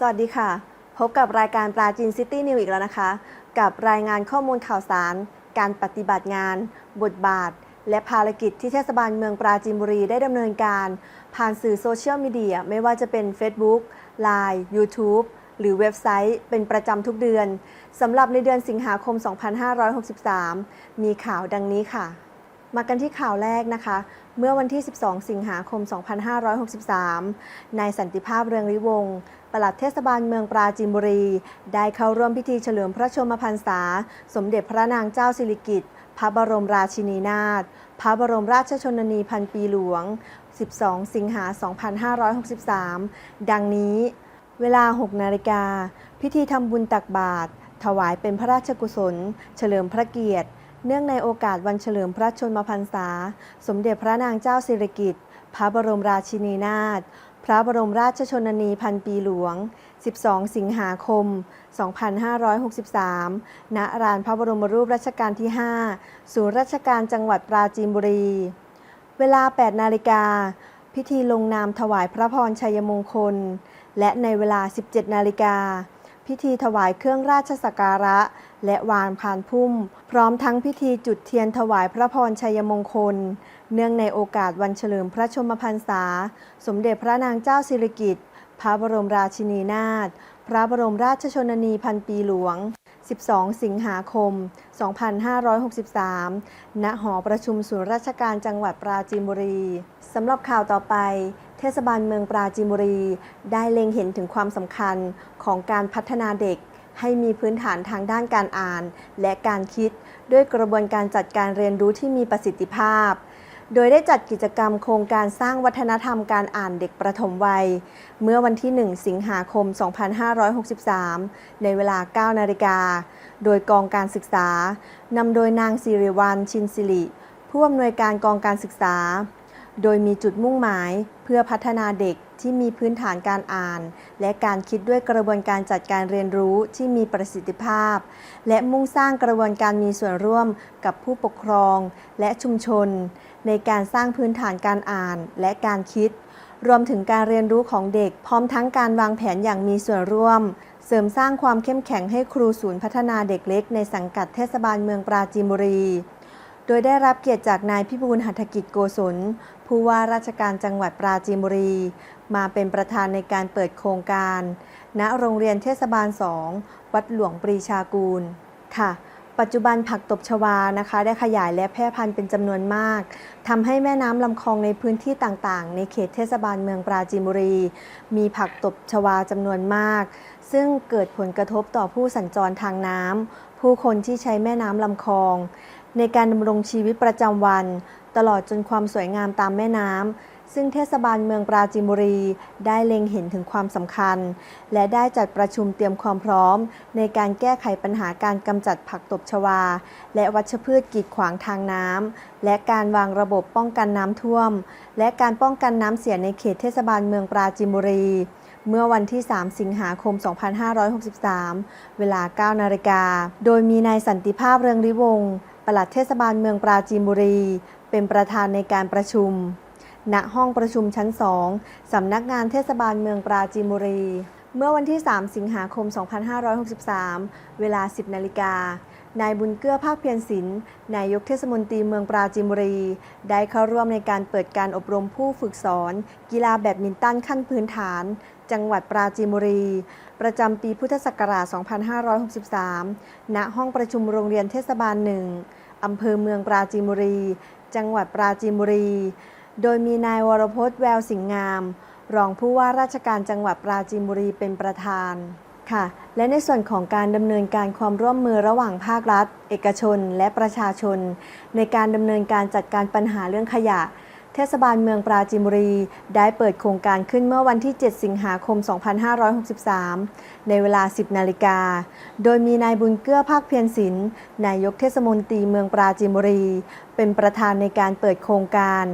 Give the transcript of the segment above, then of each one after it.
สวัสดีค่ะ พบกับรายการปราจีนซิตี้นิวอีกแล้วนะคะ กับรายงานข้อมูลข่าวสาร การปฏิบัติงาน บทบาท และภารกิจที่เทศบาลเมืองปราจีนบุรีได้ดำเนินการ ผ่านสื่อโซเชียลมีเดียไม่ว่าจะเป็น Facebook Line YouTube หรือเว็บไซต์เป็นประจำทุกเดือนสำหรับในเดือนสิงหาคม 2563 มีข่าวดังนี้ค่ะ มากันที่ข่าวแรกนะคะ เมื่อวันที่ 12 สิงหาคม 2563 นายสันติภาพเรืองริวงศ์ ปลัดเทศบาลเมืองปราจีนบุรี ได้เข้าร่วมพิธีเฉลิมพระชนมพรรษา สมเด็จพระนางเจ้าสิริกิติ์พระบรมราชินีนาถ พระบรมราชชนนีพันปีหลวง 12 สิงหา 2563 ดังนี้ เวลา 6 นาฬิกา พิธีทำบุญตักบาตร ถวายเป็นพระราชกุศล เฉลิมพระเกียรติ เนื่องในโอกาสวันเฉลิมพระชนมพรรษา สมเด็จพระนางเจ้าสิริกิติ์ พระบรมราชินีนาถ ระบรมราชชนนีพันปีหลวง 12 สิงหาคม 2563 ณลานพระบรมรูปรัชกาลที่ 5 ศูนย์ราชการจังหวัดปราจีนบุรี เวลา 8 นาฬิกา พิธีลงนามถวายพระพรชัยมงคล และในเวลา 17 นาฬิกา พิธีถวายเครื่องราชสักการะ และวานพานพุ่ม พร้อมทั้งพิธีจุดเทียนถวายพระพรชัยมงคล เนื่องในโอกาสวันเฉลิมพระชมพรรษา สมเด็จพระนางเจ้าสิริกิติ์พระบรมราชินีนาถพระบรมราชชนนีพันปีหลวง 12 สิงหาคม 2563 ณ หอประชุมศูนย์ราชการจังหวัดปราจีนบุรี สำหรับข่าวต่อไป เทศบาลเมืองปราจีนบุรี ได้เล็งเห็นถึงความสำคัญของการพัฒนาเด็กให้มีพื้นฐานทางด้านการอ่าน และการคิด ด้วยกระบวนการจัดการเรียนรู้ที่มีประสิทธิภาพ โดยได้จัดกิจกรรมโครงการสร้างวัฒนธรรมการอ่านเด็กประถมวัย เมื่อวันที่ 1 สิงหาคม 2563 ในเวลา 9 นาฬิกา โดยกองการศึกษานำโดยนางสิริวัลชินสิริ ผู้อำนวยการกองการศึกษา โดยมีจุดมุ่งหมายเพื่อพัฒนาเด็กที่มีพื้นฐานการอ่าน และการคิดด้วยกระบวนการจัดการเรียนรู้ที่มีประสิทธิภาพ และมุ่งสร้างกระบวนการมีส่วนร่วมกับผู้ปกครองและชุมชน ในการสร้างพื้นฐานการอ่านและการคิด รวมถึงการเรียนรู้ของเด็ก พร้อมทั้งการวางแผนอย่างมีส่วนร่วม เสริมสร้างความเข้มแข็งให้ครูศูนย์พัฒนาเด็กเล็กในสังกัดเทศบาลเมืองปราจีนบุรี โดยได้รับเกียรติจากนายพิบูลหัตถกิจโกศลผู้ว่าราชการจังหวัดปราจีนบุรี มาเป็นประธานในการเปิดโครงการ ณโรงเรียนเทศบาล2วัดหลวงปรีชากูลค่ะ ปัจจุบันผักตบชวานะคะ ได้ขยายและแพร่พันธุ์เป็นจำนวนมาก ทำให้แม่น้ำลำคลองในพื้นที่ต่างๆ ในเขตเทศบาลเมืองปราจีนบุรี มีผักตบชวาจำนวนมาก ซึ่งเกิดผลกระทบต่อผู้สัญจรทางน้ำ ผู้คนที่ใช้แม่น้ำลำคลอง ในการดำรงชีวิตประจำวัน ตลอดจนความสวยงามตามแม่น้ำ ซึ่งเทศบาลเมืองปราจีนบุรี ได้เล็งเห็นถึงความสำคัญ และได้จัดประชุมเตรียมความพร้อม ในการแก้ไขปัญหาการกำจัดผักตบชวา และวัชพืชกีดขวางทางน้ำและการวางระบบป้องกันน้ำท่วม และการป้องกันน้ำเสียในเขตเทศบาลเมืองปราจีนบุรี เมื่อวันที่ 3 สิงหาคม 2563 เวลา 9 นาฬิกา โดยมีนายสันติภาพเรืองริวงปลัดเทศบาลเมืองปราจีนบุรี เป็นประธานในการประชุม ณห้องประชุมชั้น2สำนักงานเทศบาลเมืองปราจีนบุรี เมื่อวันที่ 3 สิงหาคม 2563 เวลา 10 นาฬิกา นายบุญเกื้อภาคเพียรศิลป์นายกเทศมนตรีเมืองปราจีนบุรี ได้เข้าร่วมในการเปิดการอบรมผู้ฝึกสอน กีฬาแบดมินตันขั้นพื้นฐาน จังหวัดปราจีนบุรี ประจำปีพุทธศักราช 2563 ณ ห้องประชุมโรงเรียนเทศบาลหนึ่งอำเภอเมืองปราจีนบุรี จังหวัดปราจีนบุรี โดยมีนายวรพจน์แววสิงห์งาม รองผู้ว่าราชการจังหวัดปราจีนบุรีเป็นประธานค่ะ และในส่วนของการดำเนินการความร่วมมือระหว่างภาครัฐ เอกชน และประชาชน ในการดำเนินการจัดการปัญหาเรื่องขยะ เทศบาลเมืองปราจีนบุรี ได้เปิดโครงการขึ้นเมื่อวันที่ 7 สิงหาคม 2563 ในเวลา 10 นาฬิกา โดยมีนายบุญเกื้อภาคเพียรศิลป์นายกเทศมนตรีเมืองปราจีนบุรี เป็นประธานในการเปิดโครงการ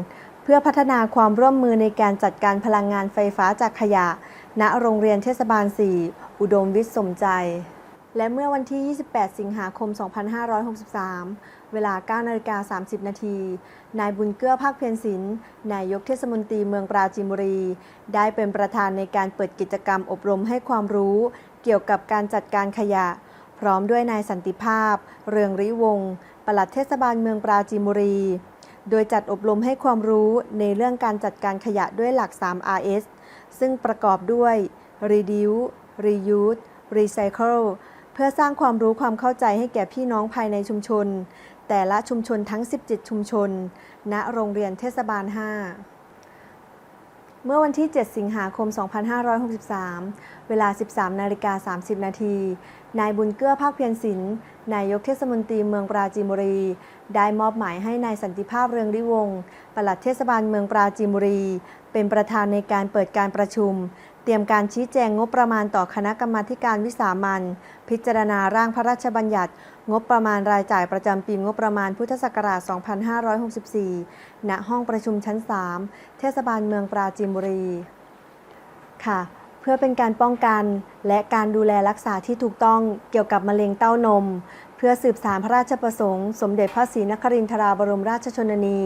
เพื่อพัฒนาความร่วมมือในการจัดการพลังงานไฟฟ้าจากขยะ ณ โรงเรียนเทศบาล 4 อุดมวิทย์สมใจ และเมื่อวันที่ 28 สิงหาคม 2563 เวลา 9 นาฬิกา 30 นาที นายบุญเกื้อภาคเพียรศิลป์นายกเทศมนตรีเมืองปราจีนบุรี ได้เป็นประธานในการเปิดกิจกรรมอบรมให้ความรู้เกี่ยวกับการจัดการขยะ พร้อมด้วยนายสันติภาพ เรืองริวงศ์ปลัดเทศบาลเมืองปราจีนบุรี โดยจัดอบรมให้ความรู้ในเรื่องการจัดการขยะด้วยหลัก 3 RS ซึ่งประกอบด้วย Reduce Reuse Recycle เพื่อสร้างความรู้ความเข้าใจให้แก่พี่น้องภายในชุมชน แต่ละชุมชนทั้ง 17 ชุมชน ณ โรงเรียนเทศบาล 5 เมื่อวันที่ 7 สิงหาคม 2563 เวลา 13 นาฬิกา 30 นาที นายบุญเกื้อภาคเพียรศิลป์นายกเทศมนตรีเมืองปราจีนบุรี ได้มอบหมายให้นายสันติภาพเรืองริวงศ์ปลัดเทศบาลเมืองปราจีนบุรี เป็นประธานในการเปิดการประชุม เตรียมการชี้แจงงบประมาณต่อคณะกรรมาการวิสามันพิจารณาร่างพระราชบัญญัติ งบประมาณรายจ่ายประจำปีงบประมาณพุทธศักราช 2564 ณ ห้องประชุมชั้น 3 เทศบาลเมืองปราจีนบุรี ค่ะ เพื่อเป็นการป้องกัน และการดูแลรักษาที่ถูกต้องเกี่ยวกับมะเร็งเต้านม เพื่อสืบสารพระราชประสงค์ สมเด็จพระศรีนครินทราบรมราชชนนี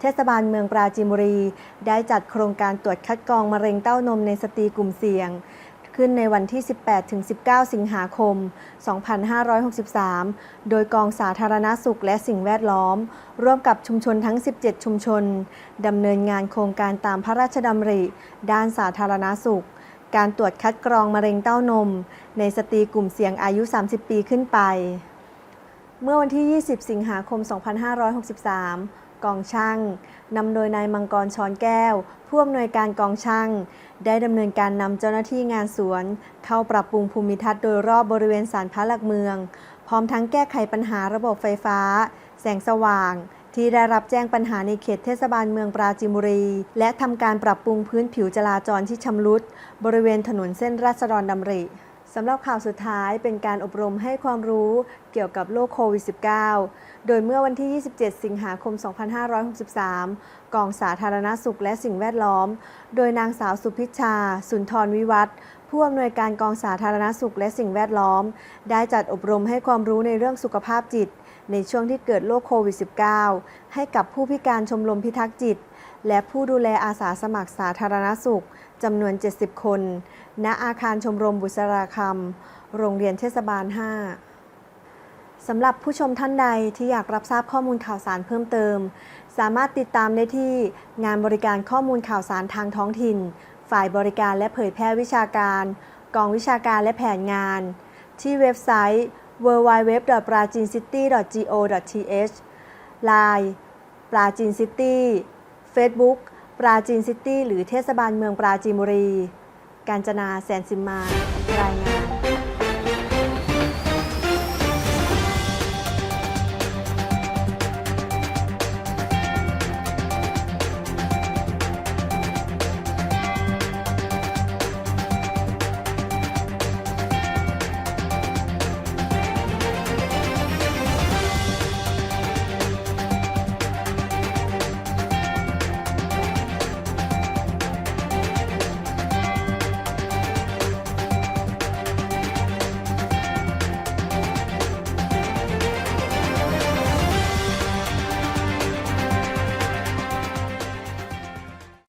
เทศบาลเมืองปราจีนบุรี ได้จัดโครงการตรวจคัดกรองมะเร็งเต้านมในสตรีกลุ่มเสี่ยง ขึ้นในวันที่ 18-19 สิงหาคม 2563 โดยกองสาธารณาสุขและสิ่งแวดล้อม ร่วมกับชุมชนทั้ง 17 ชุมชน ดำเนินงานโครงการตามพระราชดำริ ด้านสาธารณาสุข การตรวจคัดกรองมะเร็งเต้านม ในสตรีกลุ่มเสี่ยงอายุ 30 ปีขึ้นไป เมื่อวันที่ 20 สิงหาคม 2563 กองช่างนำโดยนายมังกรช้อนแก้ว ผู้อำนวยการกองช่าง ได้ดำเนินการนำเจ้าหน้าที่งานสวน เข้าปรับปรุงภูมิทัศน์โดยรอบบริเวณศาลพระหลักเมือง พร้อมทั้งแก้ไขปัญหาระบบไฟฟ้า แสงสว่าง ที่ได้รับแจ้งปัญหาในเขตเทศบาลเมืองปราจีนบุรี และทำการปรับปรุงพื้นผิวจราจรที่ชำรุด บริเวณถนนเส้นราษฎรดำริ สำหรับข่าวสุดท้ายเป็นการอบรมให้ความรู้เกี่ยวกับโรคโควิด -19 โดยเมื่อวันที่ 27 สิงหาคม 2563 กองสาธารณสุขและสิ่งแวดล้อม โดยนางสาวสุพิชชา สุนทรวิวัฒน์ผู้อำนวยการกองสาธารณสุขและสิ่งแวดล้อม ได้จัดอบรมให้ความรู้ในเรื่องสุขภาพจิต ในช่วงที่เกิดโรคโควิด -19 ให้กับผู้พิการชมรมพิทักษ์จิต และผู้ดูแลอาสาสมัครสาธารณสุข จำนวน 70 คน ณ อาคารชมรมบุษราคำ โรงเรียนเทศบาล 5 สำหรับผู้ชมท่านใดที่อยากรับทราบข้อมูลข่าวสารเพิ่มเติม สามารถติดตามได้ที่งานบริการข้อมูลข่าวสารทางท้องถิ่น ฝ่ายบริการและเผยแพร่วิชาการ กองวิชาการและแผนงาน ที่เว็บไซต์ www.prajincity.go.th Line ปราจีนซิตี้ Facebook ปราจีนซิตี้หรือเทศบาลเมืองปราจีนบุรี การจนาแสนสิมมารายงาน